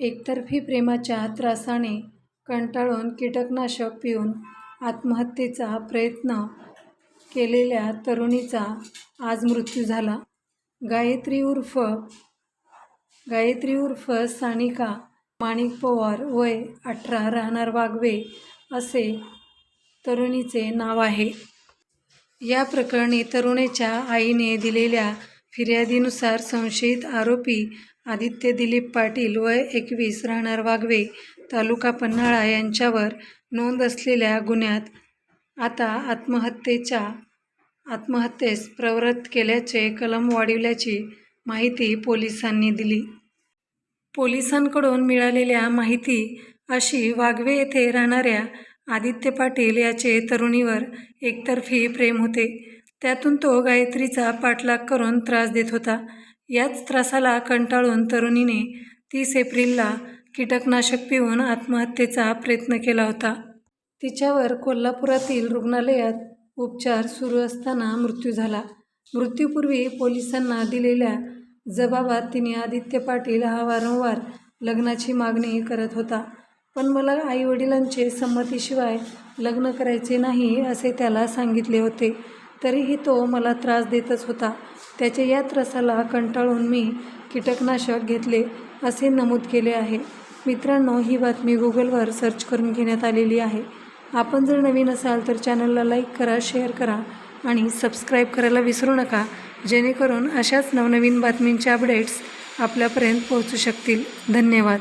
एकतर्फी प्रेमाच्या त्रासाने कंटाळून कीटकनाशक पिऊन आत्महत्येचा प्रयत्न केलेल्या तरुणीचा आज मृत्यू झाला. गायत्री उर्फ गायत्री उर्फ सानिका माणिक पवार वय अठरा राहणार वाघवे असे तरुणीचे नाव आहे. या प्रकरणी तरुणीच्या आईने दिलेल्या फिर्यादीनुसार संशयित आरोपी आदित्य दिलीप पाटील वय एकवीस राहणार वाघवे तालुका पन्हाळा यांच्यावर नोंद असलेल्या गुन्ह्यात आता आत्महत्येच्या आत्महत्येस प्रवृत्त केल्याचे कलम वाढविल्याची माहिती पोलिसांनी दिली. पोलिसांकडून मिळालेल्या माहिती अशी वाघवे येथे राहणाऱ्या आदित्य पाटील याचे तरुणीवर एकतर्फी प्रेम होते. त्यातून तो गायत्रीचा पाठलाग करून त्रास देत होता. याच त्रासाला कंटाळून तरुणीने तीस एप्रिलला कीटकनाशक पिऊन आत्महत्येचा प्रयत्न केला होता. तिच्यावर कोल्हापुरातील रुग्णालयात उपचार सुरू असताना मृत्यू झाला. मृत्यूपूर्वी पोलिसांना दिलेल्या जबाबात तिने आदित्य पाटील हा वारंवार लग्नाची मागणी करत होता. पण मला आईवडिलांचे संमतीशिवाय लग्न करायचे नाही असे त्याला सांगितले होते. तरीही तो मला त्रास देतच होता. त्याच्या या त्रासाला कंटाळून मी कीटकनाशक घेतले असे नमूद केले आहे. मित्रांनो ही बातमी गुगलवर सर्च करून घेण्यात आलेली आहे. आपण जर नवीन असाल तर चॅनलला लाईक करा शेअर करा आणि सबस्क्राईब करायला विसरू नका. जेणेकरून अशाच नवनवीन बातमींचे अपडेट्स आपल्यापर्यंत पोहोचू शकतील. धन्यवाद.